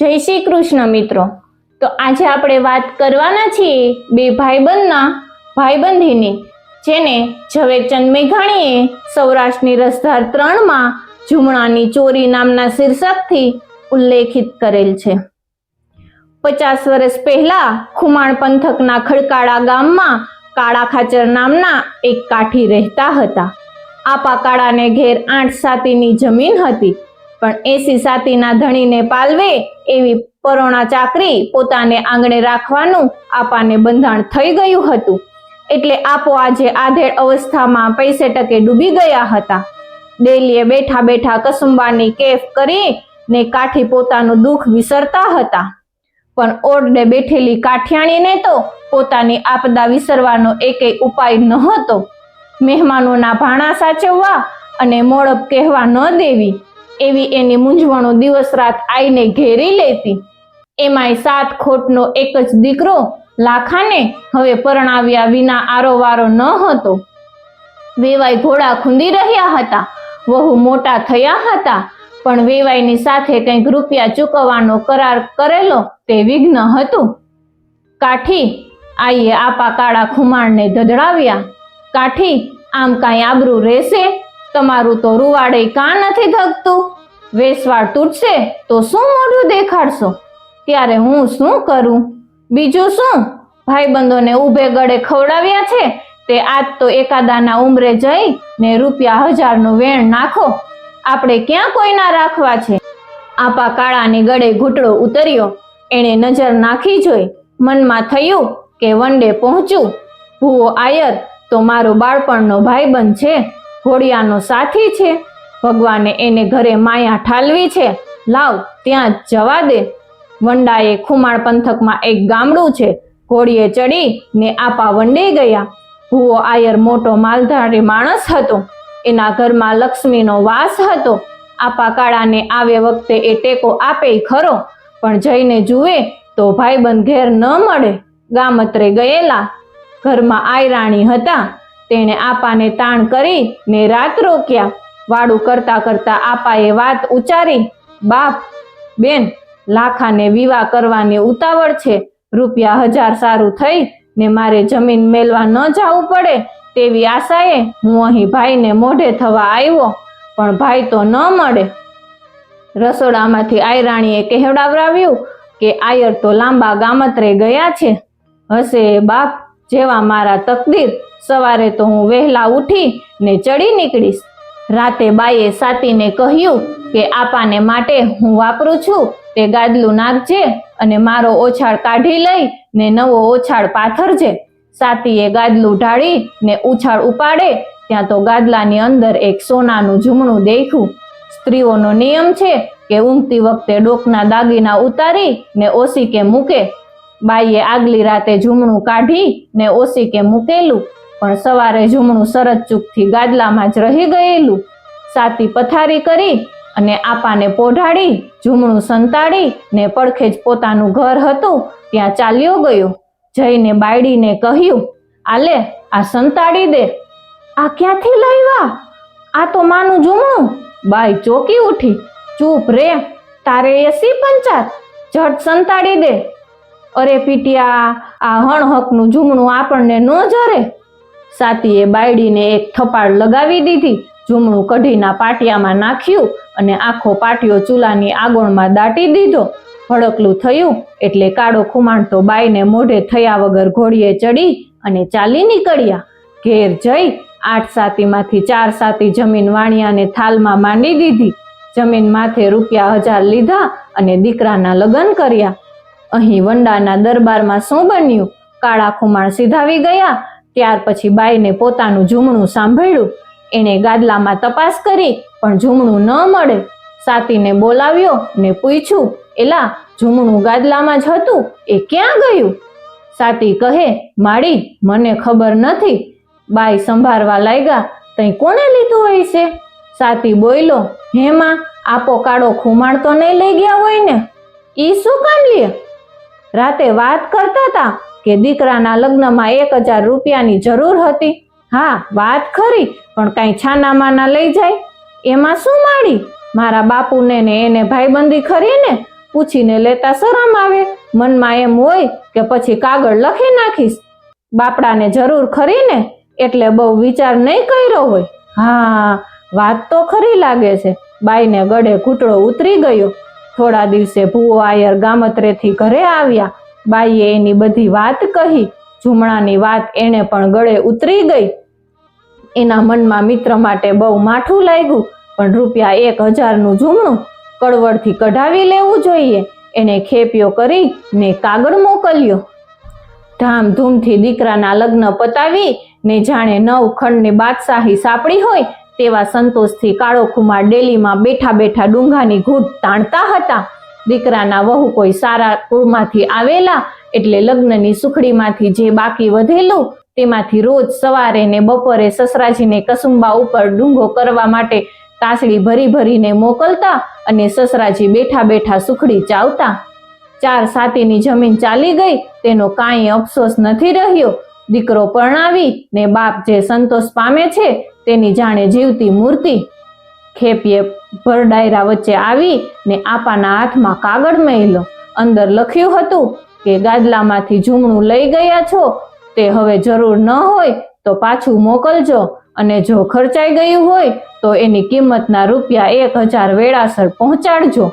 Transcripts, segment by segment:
જય શ્રી કૃષ્ણ, મિત્રો. તો આજે આપણે વાત કરવાના છીએ બે ભાઈબંધના ભાઈબંધીની, જેને ઝવેરચંદ મેઘાણીએ સૌરાષ્ટ્રની રસધાર ત્રણમાં ઝુમણાની ચોરી નામના શીર્ષકથી ઉલ્લેખિત કરેલ છે. પચાસ વર્ષ પહેલા ખુમાણ પંથકના ખડકાળા ગામમાં કાળા ખાચર નામના એક કાઠી રહેતા હતા. આપા કાળાને ઘેર આઠ સાતીની જમીન હતી. પણ એસી સાતીના ધણીને પાલવે એવી પરોણા ચાકરી પોતાને આંગણે રાખવાનું આપાને બંધાણ થઈ ગયું હતું. એટલે આપો આજે આધેડ અવસ્થામાં પૈસે ટકે ડૂબી ગયા હતા. ડેલીએ બેઠા બેઠા કસુંબાની કેફ કરી ને કાઠી પોતાનું દુઃખ વિસરતા હતા. પણ ઓરડે બેઠેલી કાઠિયાણીને તો પોતાની આપદા વિસરવાનો એકેય ઉપાય નહોતો. મહેમાનોના ભાણા સાચવવા અને મોડપ કહેવા ન દેવી. એવી એની મૂંઝવણો દિવસ રાત આઈને ઘેરી લેતી. એમાંય સાત ખોટનો એક જ દીકરો લાખાને હવે પરણાવ્યા વિના આરોવારો ન હતો. વેવાઈ ઘોડા ખૂંદી રહ્યા હતા, વહુ મોટા થયા હતા, પણ વેવાઈની સાથે કંઈક રૂપિયા ચૂકવવાનો કરાર કરેલો તે વિઘ્ન હતું. કાઠી આઈએ આપા કાળા ખુમાણને ધધડાવ્યા, કાઠી આમ કાંઈ આબરૂ રહેશે? તમારું તો રૂવાડે કાં નથી ધગતું વેસવાળ તૂટશે તો શું મોઢું દેખાડશો? ત્યારે હું શું કરું? બીજું શું? ભાઈબંધોને ઊભે ગળે ખવડાવ્યા છે? તે આજ તો એકાદાના ઉમરે જઈ ને રૂપિયા હજારનું વેણ નાખો. આપણે ક્યાં કોઈના રાખવા છે? આપા કાળાની ગળે ઘૂંટડો ઉતર્યો. એણે નજર નાખી જોઈ. મનમાં થયું કે વનડે પહોંચું. ભૂવો આયર, તો મારો બાળપણનો ભાઈબંધ છે. ઘોડિયાનો સાથી છે. ભગવાને એને ઘરે માયા ઠાલવી છે. લાવ, ત્યાં જવા દે. વંડાએ ખુમાણ પંથકમાં એક ગામડું છે. ઘોડીએ ચડી ને આપા વંડે ગયા. ભૂવો આયર મોટો માલધારી માણસ હતો. એના ઘરમાં લક્ષ્મીનો વાસ હતો. આપા કાળાને આવે વખતે એ ટેકો આપે ખરો. પણ જઈને જુએ તો ભાઈબંધ ઘેર ન મળે. ગામત્રે ગયેલા. ઘરમાં આયરાણી હતા. તેણે આપાને તાણ કરી ને રાત રોક્યા. વાડું કરતા કરતા આપાએ વાત ઉચ્ચારી, બાપ, બેન, લાખાને વિવાહ કરવાની ઉતાવળ છે. રૂપિયા હજાર સારું થઈ ને મારે જમીન મેલવા ન જવું પડે તેવી આશાએ હું અહીં ભાઈને મોઢે થવા આવ્યો, પણ ભાઈ તો ન મળે. રસોડામાંથી આયરાણીએ કહેવડાવરાવ્યું કે, આયર તો લાંબા ગામત્રે ગયા છે. હશે બાપ જેવા મારા તકદીર સવારે તો હું વહેલા ઉઠી ને ચડી નીકળીશ. રાતે બાઈએ સાતીને કહ્યું કે, આપાને માટે હું વાપરું છું તે ગાદલું નાખજે અને મારો ઓછાળ કાઢી લઈ ને નવો ઓછાળ પાથરજે સાતીએ ગાદલું ઢાળી ને ઉછાળ ઉપાડે, ત્યાં તો ગાદલાની અંદર એક સોનાનું ઝૂમણું દેખ્યું. સ્ત્રીઓનો નિયમ છે કે, ઊંઘતી વખતે ડોકના દાગીના ઉતારી ને ઓસીકે મૂકે. બાઈએ આગલી રાતે ઝૂમણું કાઢી ને ઓસીકે મૂકેલું. પણ સવારે ઝૂમણું સરત ચૂકથી ગાદલામાં જ રહી ગયેલું. સાતી પથારી કરી અને આપાને પોઢાડી જુમણું સંતાડી ને પડખે જ પોતાનું ઘર હતું, ત્યાં ચાલ્યો ગયો. જઈને બાયડીને કહ્યું, આલે, આ સંતાડી દે. આ ક્યાંથી લાવ્યા? આ તો માનું જુમણું બાઈ ચોકી ઉઠી, ચૂપ રે, તારે એસી પંચાત, ઝટ સંતાડી દે. અરે પીટિયા, આ હણહકનું જુમણું આપણને ન જરે. સાતીએ બાયડીને એક થપાડ લગાવી દીધી, જુમણું કઢીના પાટિયામાં નાખ્યું અને આખો પાટિયો ચૂલાની આગોળમાં દાટી દીધો. ભડકલું થયું એટલે કાળો ખુમાણ તો બાઈને મોઢે થયા વગર ઘોડીએ ચડી અને ચાલી નીકળ્યા. ઘેર જઈ આઠ સાતીમાંથી ચાર સાતી જમીન વાણિયાને થાલમાં માંડી દીધી. જમીન માથે રૂપિયા હજાર લીધા અને દીકરાના લગ્ન કર્યા. અહીં વંડાના દરબારમાં શું બન્યું? કાળા ખુમાણ સીધાવી ગયા ત્યાર પછી બાઈને પોતાનું ઝૂમણું સાંભળ્યું. એણે ગાદલામાં તપાસ કરી, પણ ઝૂમણું ન મળે. સાતીને બોલાવ્યો ને પૂછ્યું, એલા, ઝૂમણું ગાદલામાં જ હતું? એ ક્યાં ગયું? સાતી કહે, માડી, મને ખબર નથી. બાઈ સંભાળવા લાગ્યા. તઈ કોને લીધું હોય છે સાતી બોયલો, હેમાં, આપો કાળો ખુમાણ તો નહીં લઈ ગયા હોય ને? ઈ શું કામ લે રાતે વાત કરતા હતા કે દીકરાના લગ્નમાં એક હજાર રૂપિયાની જરૂર હતી. હા, વાત ખરી, પણ કાંઈ છાનામાના લઈ જાય? એમાં શું માડી? મારા બાપુને ને એને ભાઈબંધી ખરી ને પૂછીને લેતા શરમ આવે? મનમાં એમ હોય કે પછી કાગળ લખી નાખીશ. બાપડાને જરૂર ખરી ને એટલે બહુ વિચાર નહીં કર્યો હોય. હા, વાત તો ખરી લાગે છે. બાઈને ગળે ઘૂંટડો ઉતરી ગયો. થોડા દિવસે ભૂવો આયર ગામત્રેથી ઘરે આવ્યા. બાઈએ એની બધી વાત કહી. ઝુમણાની વાત એને પણ ગળે ઉતરી ગઈ. એના મનમાં મિત્ર માટે બહુ માઠું લાગ્યું. પણ રૂપિયા એક હજારનું ઝૂમણું કડવડથી કઢાવી લેવું જોઈએ. એને ખેપિયો કરી ને કાગળ મોકલ્યો. ધામધૂમથી દીકરાના લગ્ન પતાવી ને જાણે નવ ખંડની બાદશાહી સાપડી હોય તેવા સંતોષથી કાળો ખુમાર ડેલીમાં બેઠા બેઠા ડુંગાની ઘૂંટ તાણતા હતા. દીકરાના વહુ કોઈ સારા કુળમાંથી આવેલા, એટલે લગ્નની સુખડીમાંથી જે બાકી વધેલું, તેમાંથી રોજ સવારે ને બપોરે સસરાજીને કસુંબા ઉપર ડુંગો કરવા માટે તાસડી ભરી ભરીને મોકલતા અને સસરાજી બેઠા બેઠા સુખડી ચાવતા. ચાર સાતીની જમીન ચાલી ગઈ, તેનો કાંઈ અફસોસ નથી રહ્યો. દીકરો પરણાવી ને બાપ જે સંતોષ પામે છે, તેની જાણે જીવતી મૂર્તિ ખેપીએ ભર ડાયરા વચ્ચે આવી ને આપાના હાથમાં કાગળ મેલ્યો અંદર લખ્યું હતું કે, ગાદલામાંથી ઝૂમણું લઈ ગયા છો. તે હવે જરૂર ન હોય તો પાછું મોકલજો. અને જો ખર્ચાઈ ગયું હોય તો એની કિંમતના રૂપિયા એક હજાર વેળાસર પહોંચાડજો.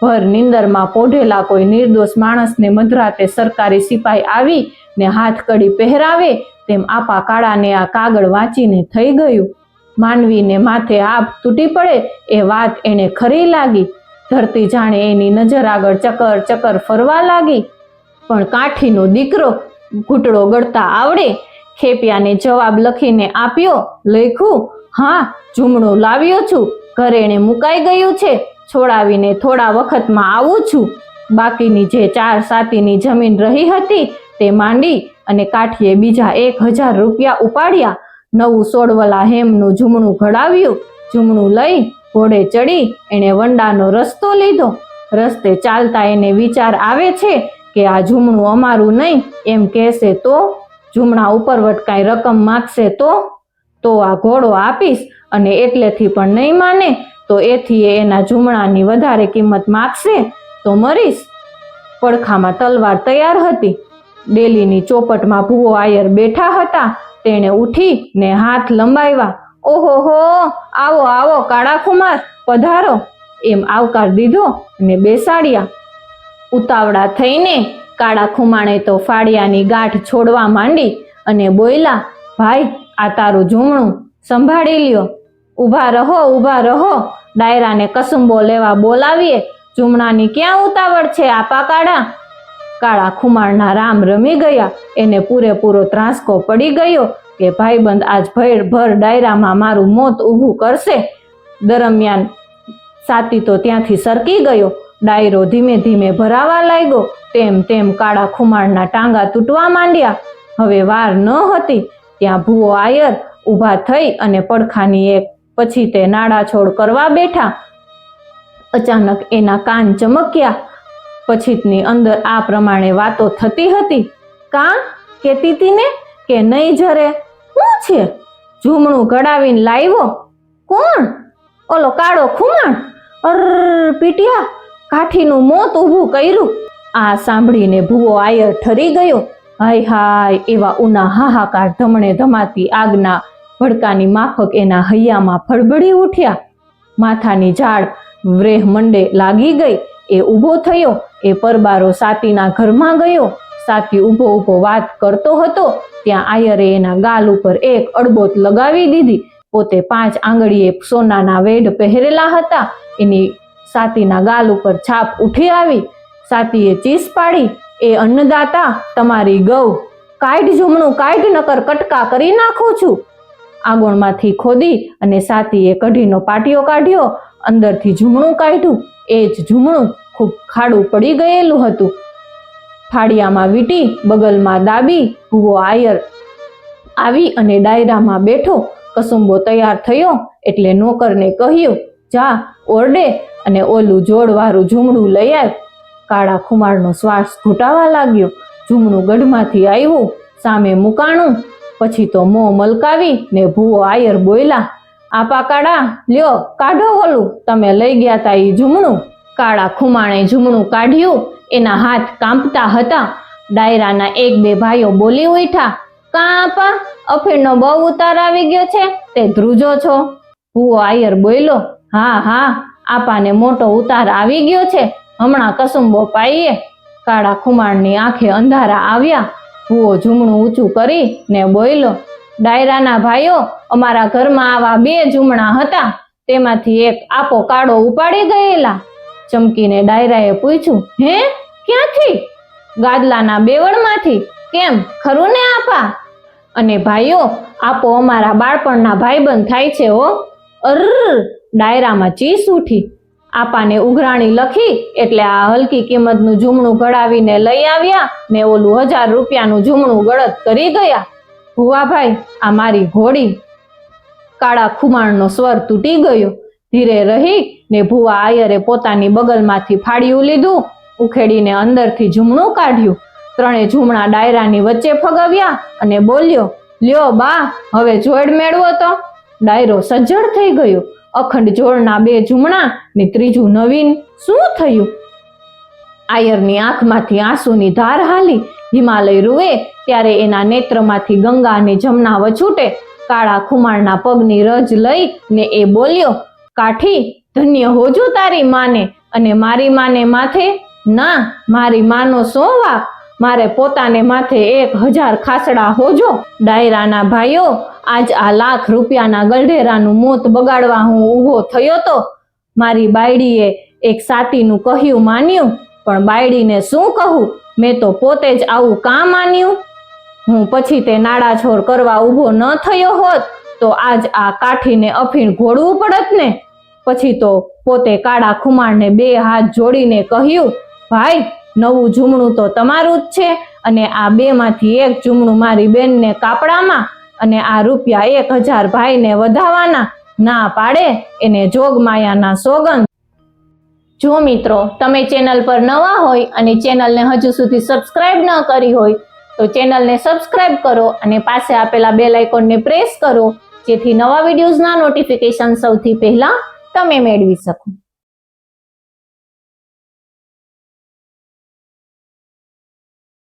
ભર નિંદરમાં પોઢેલા કોઈ નિર્દોષ માણસને મધરાતે સરકારી સિપાઈ આવી ને હાથ કડી પહેરાવે તેમ આપા કાળાને આ કાગળ વાંચીને થઈ ગયું. માનવીને માથે આપ તૂટી પડે એ વાત એને ખરી લાગી. ધરતી જાણે એની નજર આગળ ચકર ચકર ફરવા લાગી. પણ કાઠીનો દીકરો ઘૂંટડો ગળતા આવડે. ખેપિયાને જવાબ લખીને આપ્યો લખ્યું હા, ઝૂમણું લાવ્યો છું. ઘરે એને મુકાઈ ગયું છે. છોડાવીને થોડા વખતમાં આવું છું. બાકીની જે ચાર સાતીની જમીન રહી હતી તે માંડી અને કાઠીએ બીજા એક હજાર રૂપિયા ઉપાડ્યા. નવું સોડવલા હેમનું ઝૂમણું ઘડાવ્યું. ઝૂમણું લઈ ઘોડે ચડી, એણે વંડાનો રસ્તો લીધો. રસ્તે ચાલતા એને વિચાર આવે છે કે આ ઝૂમણું અમારું નહીં, એમ કહેશે તો? ઝૂમણા ઉપરવટ કાંઈ રકમ માગશે તો? તો આ ઘોડો આપીશ અને એટલેથી પણ નહીં માને, તો એથી એના ઝૂમણાની વધારે કિંમત માગશે, તો મરીશ. પડખામાં તલવાર તૈયાર હતી. ડેલીની ચોપટમાં ભૂવો આયર બેઠા હતા. તેણે ઉઠી ને હાથ લંબાવ્યા. ઓહો હો, આવો આવો કાળા કુમાર પધારો. એમ આવકાર દીધો અને બેસાડ્યા. ઉતાવળા થઈને કાળા ખુમાણે તો ફાળિયાની ગાંઠ છોડવા માંડી અને બોયલા, ભાઈ, આ તારું જૂમણું સંભાળી લ્યો. ઊભા રહો ઊભા રહો. ડાયરાને કસુંબો લેવા બોલાવીએ. જુમણાની ક્યાં ઉતાવળ છે, આપા કાળા? કાળા ખુમારના રામ રમી ગયા. એને પૂરેપૂરો ત્રાસકો પડી ગયો કે, ભાઈબંધ, આજ ભર ભર ડાયરામાં મારું મોત ઊભું કરશે. દરમિયાન સાતી તો ત્યાંથી સરકી ગયો. ડાયરો ધીમે ધીમે ભરાવા લાગ્યો. તેમ તેમ કાળા ખુમાણના ટાંગા તૂટવા માંડ્યા. હવે વાર ન હતી. ત્યાં ભૂવો આયર ઊભા થઈ અને પડખાની એક પછી તે નાડા છોડ કરવા બેઠા. અચાનક એના કાન ચમક્યા. પછીની અંદર આ પ્રમાણે વાતો થતી હતી. કા? કેતી તીને કે નહીં જરે? શું છે? ઝૂમણું ઘડાવીને લાવ્યો. કોણ? ઓલો કાળો ખુમાણ? અર, પીટિયા, કાઠીનું મોત ઊભું કર્યું. આ સાંભળીને ભૂવો આયર ઠરી ગયો. હાય હાય, એવા ઉના હાહાકાર ધમણે ધમાતી આગના ભડકાની માફક એના હૈયામાં ફળબડી ઉઠ્યા. માથાની ઝાડ વ્રેહ મંડે લાગી ગઈ. એ ઊભો થયો. એ પરબારો સાતીના ઘરમાં ગયો. સાતી ઊભો ઊભો વાત કરતો હતો. ત્યાં આયરે એના ગાલ ઉપર એક અડબોત લગાવી દીધી. પોતે પાંચ આંગળીએ સોનાના વેઢ પહેરેલા હતા. એની સાતીના ગાલ ઉપર છાપ ઉઠી આવી. સાતીએ ચીસ પાડી. એ અન્નદાતા, તમારી ગૌ, કાઢ ઝૂમણું કાઢ નકર કટકા કરી નાખું છું. આગોણમાંથી ખોદી અને સાતીએ કઢીનો પાટિયો કાઢ્યો. અંદરથી ઝૂમણું કાઢ્યું. એ જ ઝૂમણું ખૂબ ખાડું પડી ગયેલું હતું. ફાડિયામાં વીટી, બગલમાં દાબી, ભૂવો આયર. આવી અને ડાયરામાં બેઠો કસુંબો તૈયાર થયો એટલે નોકરને કહ્યું, જા, ઓરડે અને ઓલું જોડવાળું ઝૂમડું લઈ આવ. કાળા ખુમારનો શ્વાસ ઘૂંટાવા લાગ્યો. ઝૂમડું ગઢમાંથી આવ્યું, સામે મુકાણું. પછી તો મોં મલકાવી ને ભૂવો આયર બોયલા, આપા કાળા, લ્યો, કાઢો ઓલું, તમે લઈ ગયા તા એ ઝૂમણું કાળા ખુમાણે ઝૂમણું કાઢ્યું, એના હાથ કાંપતા હતા. ડાયરાના એક બે ભાઈઓ બોલી ઉઠ્યા કાપા અફીણનો બહુ ઉતાર આવી ગયો છે, તે ધ્રુજો છો. ભૂવો આયર બોલ્યો, હા હા, આપાને મોટો ઉતાર આવી ગયો છે, હમણાં કસુંબો પાઈએ. કાળા ખુમાણની આંખે અંધારા આવ્યા. ભૂવો ઝૂમણું ઊંચું કરી ને બોલ્યો, ડાયરાના ભાઈઓ, અમારા ઘરમાં આવા બે ઝૂમણા હતા, તેમાંથી એક આપો કાળો ઉપાડી ગયેલા. ચમકીને ડાયરાએ પૂછ્યું, હે? ક્યાંથી? ગાદલાના બેવડમાંથી? કેમ? ખરું ને આપા? અને ભાઈઓ, આપો અમારા બાળપણના ભાઈબંધ થાય છે હો. અર ડાયરામાં ચીસ ઉઠી. આપાને ઉઘરાણી લખી, એટલે આ હલકી કિંમતનું ઝૂમણું ઘડાવીને લઈ આવ્યા ને ઓલું હજાર રૂપિયાનું ઝૂમણું ગળત કરી ગયા. ભુવાભાઈ આ મારી ઘોડી કાળા ખુમાણનો સ્વર તૂટી ગયો. ધીરે રહી ને ભુવા આયરે પોતાની બગલમાંથી ફાડ્યું લીધું, ઉખેડીને અંદરથી ઝૂમણું કાઢ્યું. ત્રણે ઝૂમણા ડાયરાની વચ્ચે ફગવ્યા અને બોલ્યો, લ્યો બા, હવે જોડ મેળવો તો. ડાયરો સજ્જડ થઈ ગયો. અખંડ જોડના બે ઝૂમણા ને ત્રીજું નવીન. શું થયું? આયરની આંખમાંથી આંસુની ધાર હાલી. હિમાલય રૂવે ત્યારે એના નેત્રમાંથી ગંગા અને જમના વછૂટે કાળા ખુમાણના પગની રજ લઈ ને એ બોલ્યો, કાઠી ધન્ય હોજો તારી માને અને મારી માને માથે? ના, મારી માનો સો વાપ મારે પોતાને માથે એક હજાર ખાસડા હોજો. ડાયરાના ભાઈઓ, આજ આ લાખ રૂપિયાના ગલઢેરાનું મોત બગાડવા હું ઊભો થયો તો? મારી બાયડીએ એક સાતીનું કહ્યું માન્યું, પણ બાયડીને શું કહું? મેં તો પોતે જ આવું કાં માન્યું? હું પછી તે નાડાછોડ કરવા ઊભો ન થયો હોત, તો આજ આ કાઠીને અફીણ ઘોડવું પડત ને? પછી તો પોતે કાળા ખુમાણને બે હાથ જોડીને કહ્યું, ભાઈ, નવું ઝૂમણું તો તમારું જ છે અને આ બેમાંથી એક ઝૂમણું મારી બેનને કાપડામાં અને આ રૂપિયા એક હજાર ભાઈને વધાવાના. ના પાડે એને જોગમાયાના સોગંદ. જો મિત્રો, તમે ચેનલ પર નવા હોય અને ચેનલને હજુ સુધી સબસ્ક્રાઇબ ન કરી હોય, તો ચેનલને સબસ્ક્રાઇબ કરો અને પાસે આપેલા બેલ આઇકોનને પ્રેસ કરો, જેથી નવા વિડીયોઝના નોટિફિકેશન સૌથી પહેલા તમે મેળવી શકો.